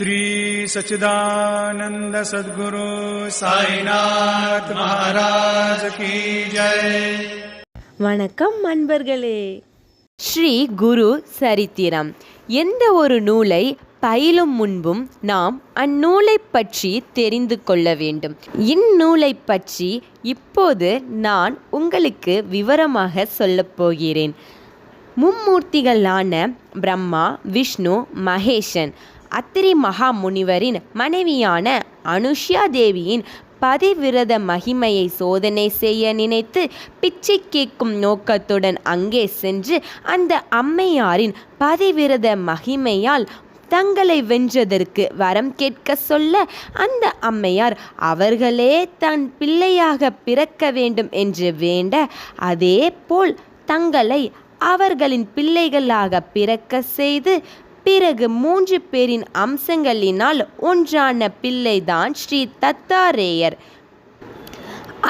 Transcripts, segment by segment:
श्री सच्चिदानंद सद्गुरु साईनाथ महाराज की जय வணக்கம் அன்பர்களே ஸ்ரீ குரு சரித்திரம் எந்த ஒரு நூலை பயிலும் முன்பும் நாம் அந்நூலை பற்றி தெரிந்து கொள்ள வேண்டும் இந்நூலை பற்றி இப்போது நான் உங்களுக்கு விவரமாக சொல்லப் போகிறேன் மும்மூர்த்திகளான பிரம்மா விஷ்ணு மகேஷன் அத்திரி மகா முனிவரின் மனைவியான அனுஷ்யா தேவியின் பதிவிரத மகிமையை சோதனை செய்ய நினைத்து பிச்சை கேட்கும் நோக்கத்துடன் அங்கே சென்று அந்த அம்மையாரின் பதிவிரத மகிமையால் தங்களை வென்றதற்கு வரம் கேட்க சொல்ல அந்த அம்மையார் அவர்களே தன் பிள்ளையாக பிறக்க வேண்டும் என்று வேண்ட அதே போல் தங்களை அவர்களின் பிள்ளைகளாக பிறக்க செய்து பிறகு மூன்று பேரின் அம்சங்களினால் ஒன்றான பிள்ளைதான் ஸ்ரீ தத்தாரேயர்.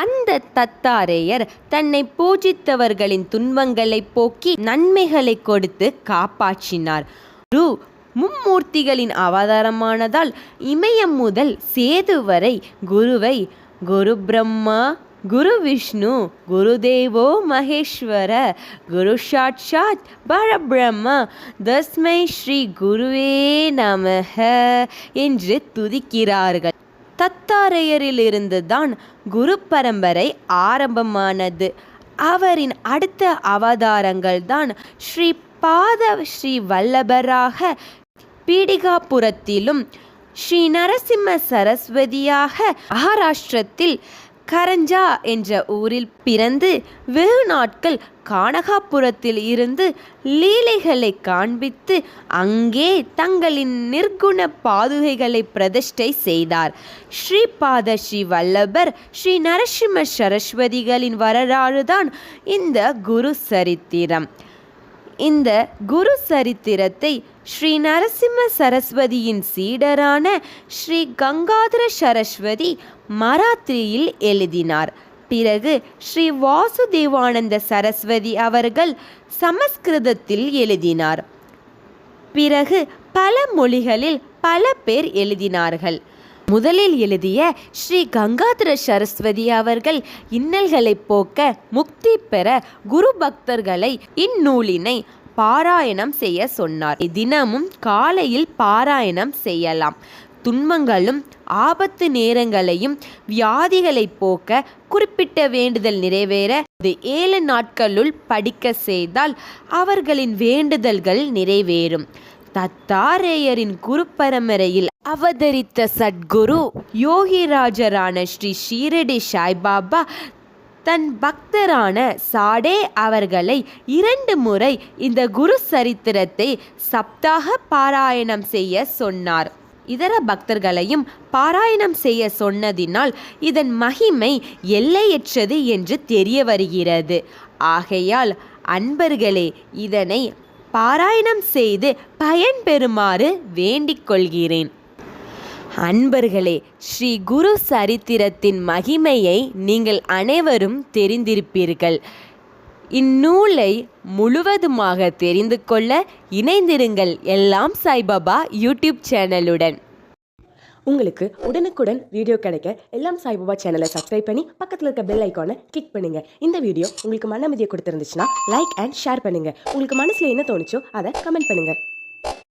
அந்த தத்தாரேயர் தன்னை பூஜித்தவர்களின் துன்பங்களை போக்கி நன்மைகளை கொடுத்து காப்பாற்றினார். குரு மும்மூர்த்திகளின் அவதாரமானதால் இமயம் முதல் சேது வரை குருவை குரு பிரம்மா குரு விஷ்ணு குருதேவோ மகேஸ்வர குரு சாட்சாத் பரபிரம்மா தஸ்மை ஸ்ரீ குருவே நமக என்று துதிக்கிறார்கள். தத்தாரையரிலிருந்து தான் குரு பரம்பரை ஆரம்பமானது. அவரின் அடுத்த அவதாரங்கள் தான் ஸ்ரீ பாத ஸ்ரீ வல்லபராக பீடிகாபுரத்திலும் ஸ்ரீ நரசிம்ம சரஸ்வதியாக மகாராஷ்டிரத்தில் கரஞ்சா என்ற ஊரில் பிறந்து வெகு நாட்கள் கானகாபுரத்தில் இருந்து லீலைகளை காண்பித்து அங்கே தங்களின் நிர்குண பாதுகைகளை பிரதிஷ்டை செய்தார். ஸ்ரீபாத ஸ்ரீ வல்லபர் ஸ்ரீ நரசிம்ம சரஸ்வதிகளின் வரலாறுதான் இந்த குரு சரித்திரம். இந்த குரு சரித்திரத்தை ஸ்ரீ நரசிம்ம சரஸ்வதியின் சீடரான ஸ்ரீ கங்காதர சரஸ்வதி மராத்திரியில் எழுதினார். பிறகு ஸ்ரீ வாசுதேவானந்த சரஸ்வதி அவர்கள் சமஸ்கிருதத்தில் எழுதினார். பிறகு பல மொழிகளில் பல பேர் எழுதினார்கள். முதலில் எழுதிய ஸ்ரீ கங்காதர சரஸ்வதி அவர்கள் இன்னல்களை போக்க முக்தி பெற குரு பக்தர்களை இந்நூலினை பாராயணம் செய்ய சொன்னார். தினமும் காலையில் பாராயணம் செய்யலாம். துன்பங்களும் ஆபத்து நேரங்களையும் வியாதிகளை போக்க குறிப்பிட்ட வேண்டுதல் நிறைவேற இது ஏழு நாட்களுள் படிக்க செய்தால் அவர்களின் வேண்டுதல்கள் நிறைவேறும். தத்தாரேயரின் குருப்பரம்பரையில் அவதரித்த சத்குரு யோகிராஜரான ஸ்ரீ ஷீரடி சாய்பாபா தன் பக்தரான சாடே அவர்களை இரண்டு முறை இந்த குரு சரித்திரத்தை சப்தாக பாராயணம் செய்ய சொன்னார். இதர பக்தர்களையும் பாராயணம் செய்ய சொன்னதினால் இதன் மகிமை எல்லையற்றது என்று தெரிய வருகிறது. ஆகையால் அன்பர்களே இதனை பாராயணம் செய்து பயன்பெறுமாறு வேண்டிக் கொள்கிறேன். அன்பர்களே ஸ்ரீ குரு சரித்திரத்தின் மகிமையை நீங்கள் அனைவரும் தெரிந்திருப்பீர்கள். இந்நூலை முழுவதுமாக தெரிந்து கொள்ள இணைந்திருங்கள் எல்லாம் சாய்பாபா யூடியூப் சேனலுடன். உங்களுக்கு உடனுக்குடன் வீடியோ கிடைக்க எல்லாம் சாய்பாபா சேனலை சப்ஸ்கிரைப் பண்ணி பக்கத்தில் இருக்க பெல் ஐக்கானை கிளிக் பண்ணுங்க. இந்த வீடியோ உங்களுக்கு மன கொடுத்துருந்துச்சுன்னா லைக் அண்ட் ஷேர் பண்ணுங்க. உங்களுக்கு மனசில் என்ன தோணுச்சோ அதை கமெண்ட் பண்ணுங்க.